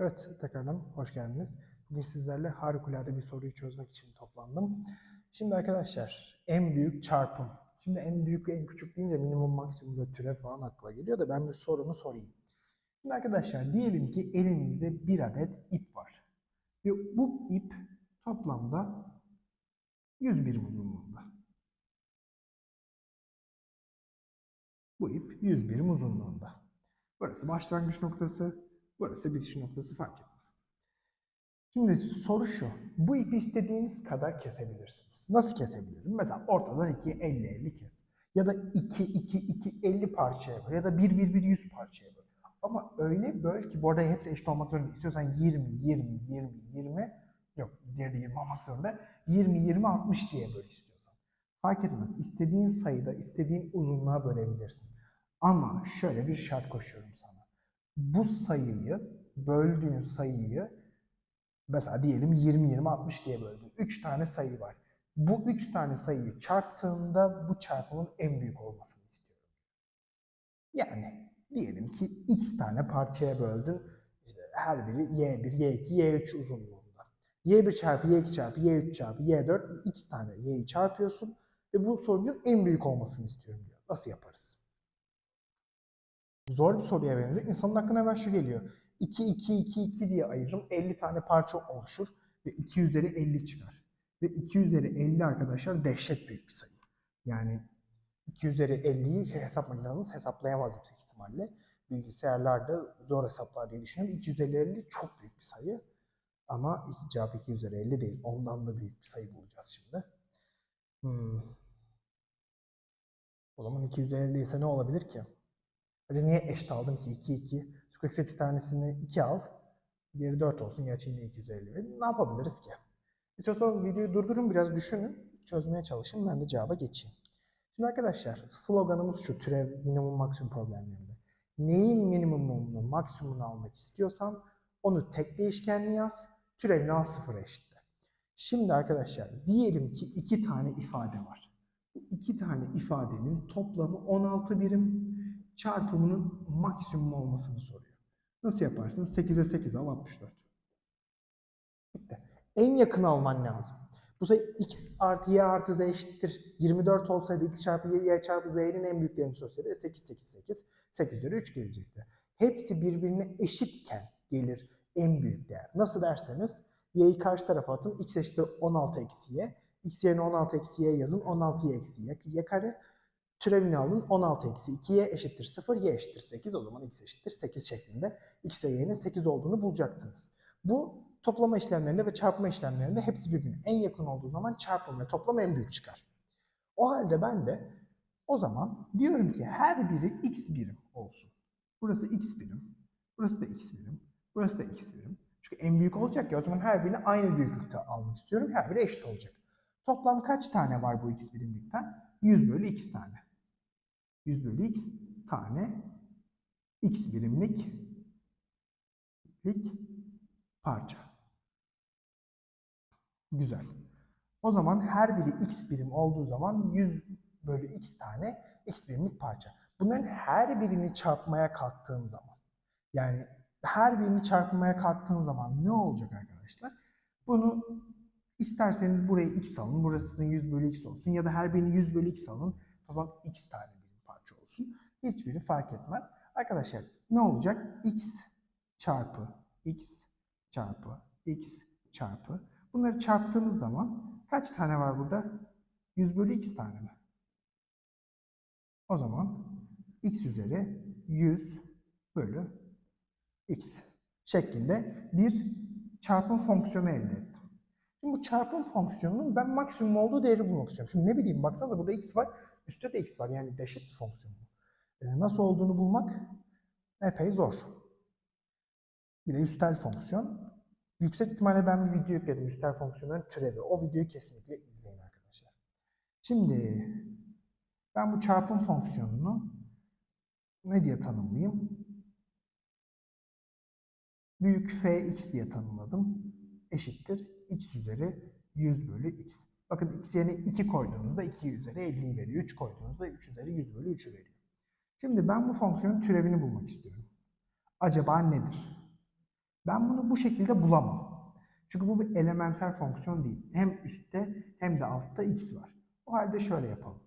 Evet, tekrardan hoş geldiniz. Bugün sizlerle harikulade bir soruyu çözmek için toplandım. Şimdi arkadaşlar, en büyük çarpım. Şimdi en büyük ve en küçük deyince minimum, maksimum ve türev falan akla geliyor da ben bir sorumu sorayım. Şimdi arkadaşlar, diyelim ki elinizde bir adet ip var. Ve bu ip toplamda 100 birim uzunluğunda. Bu ip 100 birim uzunluğunda. Burası başlangıç noktası, burası bitiş noktası fark etmez. Şimdi soru şu. Bu ipi istediğiniz kadar kesebilirsiniz. Nasıl kesebilirim? Mesela ortadan 2 50 50 kes. Ya da 2 2 2 50 parçaya böl ya da 1 1 1 100 parçaya böl. Ama öyle böl ki bu arada hepsi eşit olmak zorunda. İstiyorsan 20 20 20 20 yok diğeri de 20 olmak zorunda. 20 20 60 diye böl istiyorsan. Fark etmez. İstediğin sayıda, istediğin uzunluğa bölebilirsin. Ama şöyle bir şart koşuyorum sana. Bu sayıyı, böldüğün sayıyı mesela diyelim 20 20 60 diye böldün. 3 tane sayı var. Bu 3 tane sayıyı çarptığında bu çarpımın en büyük olmasını istiyorum. Yani diyelim ki x tane parçaya böldün. İşte her biri y1, y2, y3 uzunluğunda. y1 çarpı y2 çarpı y3 çarpı y4 x tane y'yi çarpıyorsun ve bu sonucun en büyük olmasını istiyorum diyor. Nasıl yaparız? Zor bir soruya benziyor. İnsanın aklına hemen şu geliyor. 2, 2, 2, 2 diye ayırırım. 50 tane parça oluşur ve 2 üzeri 50 çıkar. Ve 2 üzeri 50 arkadaşlar dehşet büyük bir sayı. Yani 2 üzeri 50'yi hesap makineniz hesaplayamaz yüksek ihtimalle. Bilgisayarlarda zor hesaplar diye düşünüyorum. 2 üzeri 50 çok büyük bir sayı. Ama cevap 2 üzeri 50 değil. Ondan da büyük bir sayı bulacağız şimdi. Hmm. O zaman 2 üzeri 50 ise ne olabilir ki? Hadi niye eşit aldım ki 2 2? 48 tanesini 2 al. Diğeri 4 olsun. Gerçi yine 250 verin. Ne yapabiliriz ki? İstiyorsanız videoyu durdurun biraz düşünün. Çözmeye çalışın. Ben de cevaba geçeyim. Şimdi arkadaşlar sloganımız şu türev minimum maksimum problemlerinde. Neyin minimumunu maksimumunu almak istiyorsan onu tek değişkenli yaz. Türevini al sıfıra eşitle. Şimdi arkadaşlar diyelim ki iki tane ifade var. Bu iki tane ifadenin toplamı 16 birim çarpımının maksimum olmasını soruyor. Nasıl yaparsın? 8'e 8 al 64. Bitti. En yakın alman lazım. Bu sayı x artı y artı z eşittir. 24 olsaydı x çarpı y, y çarpı z'nin en büyüklerini söyleseydi 8 8 8 8 üzeri 3 gelecekti. Hepsi birbirine eşitken gelir en büyük değer. Nasıl derseniz y'yi karşı tarafa atın. x eşittir 16 eksi y. x yerine 16 eksi y yazın. 16 y eksi y, y kare. Türevini alın 16 eksi 2y eşittir 0, y eşittir 8. O zaman x eşittir 8 şeklinde x ve y'nin 8 olduğunu bulacaktınız. Bu toplama işlemlerinde ve çarpma işlemlerinde hepsi birbirine en yakın olduğu zaman çarpım ve toplam en büyük çıkar. O halde ben de o zaman diyorum ki her biri x birim olsun. Burası x birim, burası da x birim, burası da x birim. Çünkü en büyük olacak ya o zaman her birini aynı büyüklükte almak istiyorum. Her biri eşit olacak. Toplam kaç tane var bu x birimlikten? 100 bölü x tane. 100 bölü x tane x birimlik lik parça. Güzel. O zaman her biri x birim olduğu zaman 100 bölü x tane x birimlik parça. Bunların her birini çarpmaya kalktığım zaman yani her birini çarpmaya kalktığım zaman ne olacak arkadaşlar? Bunu isterseniz buraya x alın, burasını 100 bölü x olsun ya da her birini 100 bölü x alın. Toplam x tane olsun. Hiçbiri fark etmez. Arkadaşlar ne olacak? x çarpı x çarpı x çarpı. Bunları çarptığınız zaman kaç tane var burada? 100 bölü x tane mi? O zaman x üzeri 100 bölü x şeklinde bir çarpım fonksiyonu elde ettim. Şimdi bu çarpım fonksiyonunun ben maksimum olduğu değeri bulmak istiyorum. Şimdi ne bileyim baksanıza burada x var, üstte de x var. Yani dehşet bir fonksiyon bu. Ee, nasıl olduğunu bulmak epey zor. Bir de üstel fonksiyon. Yüksek ihtimalle ben bir video yükledim üstel fonksiyonların türevi. O videoyu kesinlikle izleyin arkadaşlar. Şimdi ben bu çarpım fonksiyonunu ne diye tanımlayayım? Büyük fx diye tanımladım. Eşittir x üzeri 100 bölü x. Bakın x yerine 2 koyduğunuzda 2 üzeri 50'yi veriyor. 3 koyduğunuzda 3 üzeri 100 bölü 3'ü veriyor. Şimdi ben bu fonksiyonun türevini bulmak istiyorum. Acaba nedir? Ben bunu bu şekilde bulamam. Çünkü bu bir elementer fonksiyon değil. Hem üstte hem de altta x var. O halde şöyle yapalım.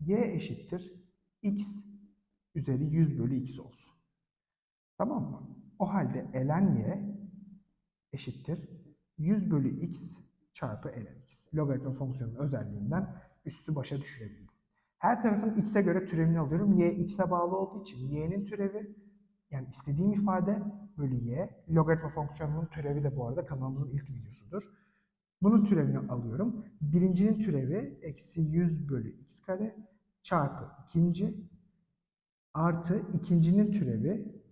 y eşittir x üzeri 100 bölü x olsun. Tamam mı? O halde ln y eşittir 100 bölü x çarpı ln x. Logaritma fonksiyonunun özelliğinden üstü başa düşürebildim. Her tarafın x'e göre türevini alıyorum. y x'e bağlı olduğu için y'nin türevi yani istediğim ifade bölü y. Logaritma fonksiyonunun türevi de bu arada kanalımızın ilk videosudur. Bunun türevini alıyorum. Birincinin türevi eksi 100 bölü x kare çarpı ikinci artı ikincinin türevi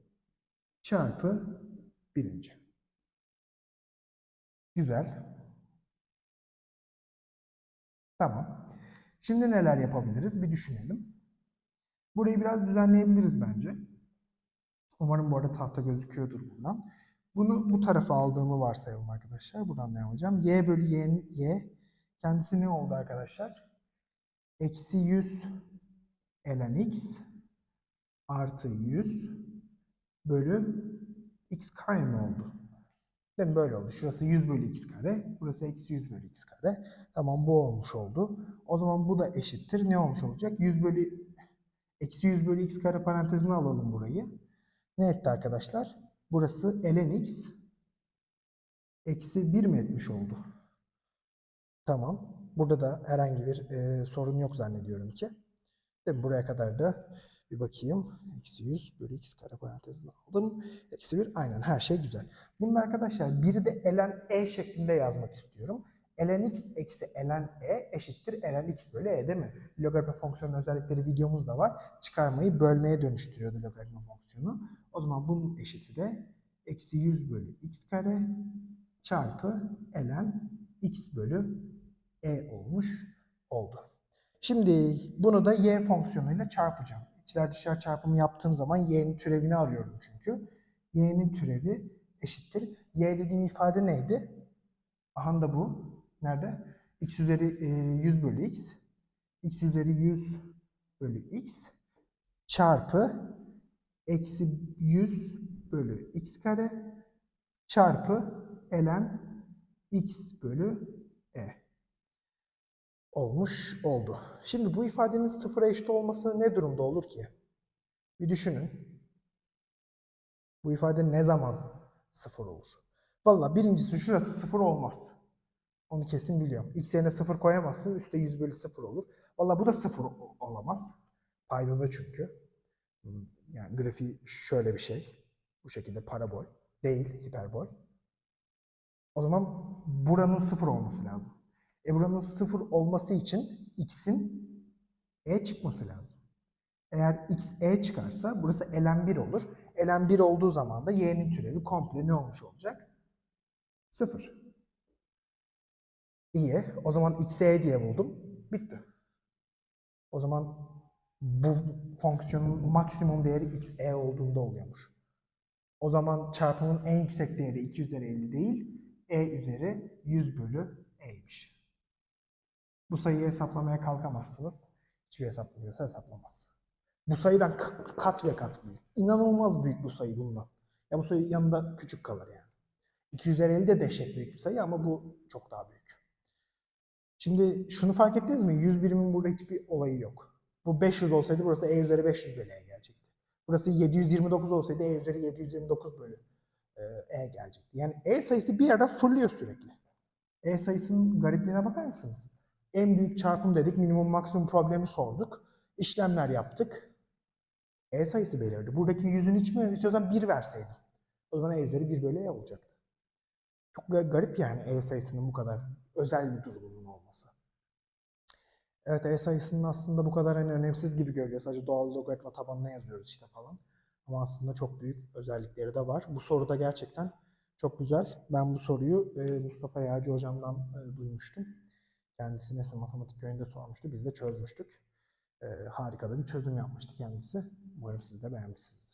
çarpı birinci. Güzel. Tamam. Şimdi neler yapabiliriz? Bir düşünelim. Burayı biraz düzenleyebiliriz bence. Umarım bu arada tahta gözüküyordur buradan. Bunu bu tarafa aldığımı varsayalım arkadaşlar. Buradan ne yapacağım? y bölü y, y kendisi ne oldu arkadaşlar? Eksi 100 ln x artı 100 bölü x kare mi oldu? Değil mi? Böyle oldu. Şurası 100 bölü x kare. Burası eksi 100 bölü x kare. Tamam bu olmuş oldu. O zaman bu da eşittir. Ne olmuş olacak? 100 bölü eksi 100 bölü x kare parantezine alalım burayı. Ne etti arkadaşlar? Burası ln x eksi 1 mi etmiş oldu? Tamam. Burada da herhangi bir e, sorun yok zannediyorum ki. Değil mi? Buraya kadar da bir bakayım. Eksi 100 bölü x kare parantezine aldım. Eksi 1. Aynen her şey güzel. Bunu arkadaşlar biri de ln e şeklinde yazmak istiyorum. ln x eksi ln e eşittir ln x bölü e değil mi? Logaritma fonksiyonun özellikleri videomuz da var. Çıkarmayı bölmeye dönüştürüyordu logaritma fonksiyonu. O zaman bunun eşiti de eksi 100 bölü x kare çarpı ln x bölü e olmuş oldu. Şimdi bunu da y fonksiyonuyla çarpacağım. İçler dışlar çarpımı yaptığım zaman y'nin türevini arıyorum çünkü. y'nin türevi eşittir. y dediğim ifade neydi? Aha da bu. Nerede? x üzeri e, 100 bölü x. x üzeri 100 bölü x çarpı eksi 100 bölü x kare çarpı ln x bölü e olmuş oldu. Şimdi bu ifadenin sıfıra eşit olması ne durumda olur ki? Bir düşünün. Bu ifade ne zaman sıfır olur? Valla birincisi şurası sıfır olmaz. Onu kesin biliyorum. X yerine sıfır koyamazsın. Üstte 100 bölü sıfır olur. Valla bu da sıfır olamaz. Paydada çünkü. Hmm, Yani grafiği şöyle bir şey. Bu şekilde parabol. Değil hiperbol. O zaman buranın sıfır olması lazım. E buranın sıfır olması için x'in e çıkması lazım. Eğer x e çıkarsa burası ln 1 olur. ln 1 olduğu zaman da y'nin türevi komple ne olmuş olacak? Sıfır. İyi. O zaman x'e e diye buldum. Bitti. O zaman bu fonksiyonun maksimum değeri x e olduğunda oluyormuş. O zaman çarpımın en yüksek değeri 2 üzeri 50 değil, e üzeri 100 bölü e'ymiş. Bu sayıyı hesaplamaya kalkamazsınız. Hiçbir hesaplamıyorsa hesaplamaz. Bu sayıdan kat ve kat büyük. İnanılmaz büyük bu sayı bundan. Ya bu sayı yanında küçük kalır yani. 2 üzeri 50 de dehşet büyük bir sayı ama bu çok daha büyük. Şimdi şunu fark ettiniz mi? 100 birimin burada hiçbir olayı yok. Bu 500 olsaydı burası e üzeri 500 bölü e gelecekti. Burası 729 olsaydı e üzeri 729 bölü e, e gelecekti. Yani e sayısı bir yerde fırlıyor sürekli. E sayısının garipliğine bakar mısınız? En büyük çarpım dedik, minimum maksimum problemi sorduk. İşlemler yaptık. E sayısı belirdi. Buradaki yüzün hiç mi istiyorsan 1 verseydim. O zaman e üzeri 1 bölü e olacaktı. Çok gar- garip yani e sayısının bu kadar özel bir durumunun olması. Evet e sayısının aslında bu kadar hani önemsiz gibi görülüyor. Sadece doğal logaritma tabanına yazıyoruz işte falan. Ama aslında çok büyük özellikleri de var. Bu soru da gerçekten çok güzel. Ben bu soruyu e, Mustafa Yağcı hocamdan e, duymuştum. Kendisi Nese Matematik Köyü'nde sormuştu. Biz de çözmüştük. E, harika da bir çözüm yapmıştı kendisi. Umarım siz de beğenmişsinizdir.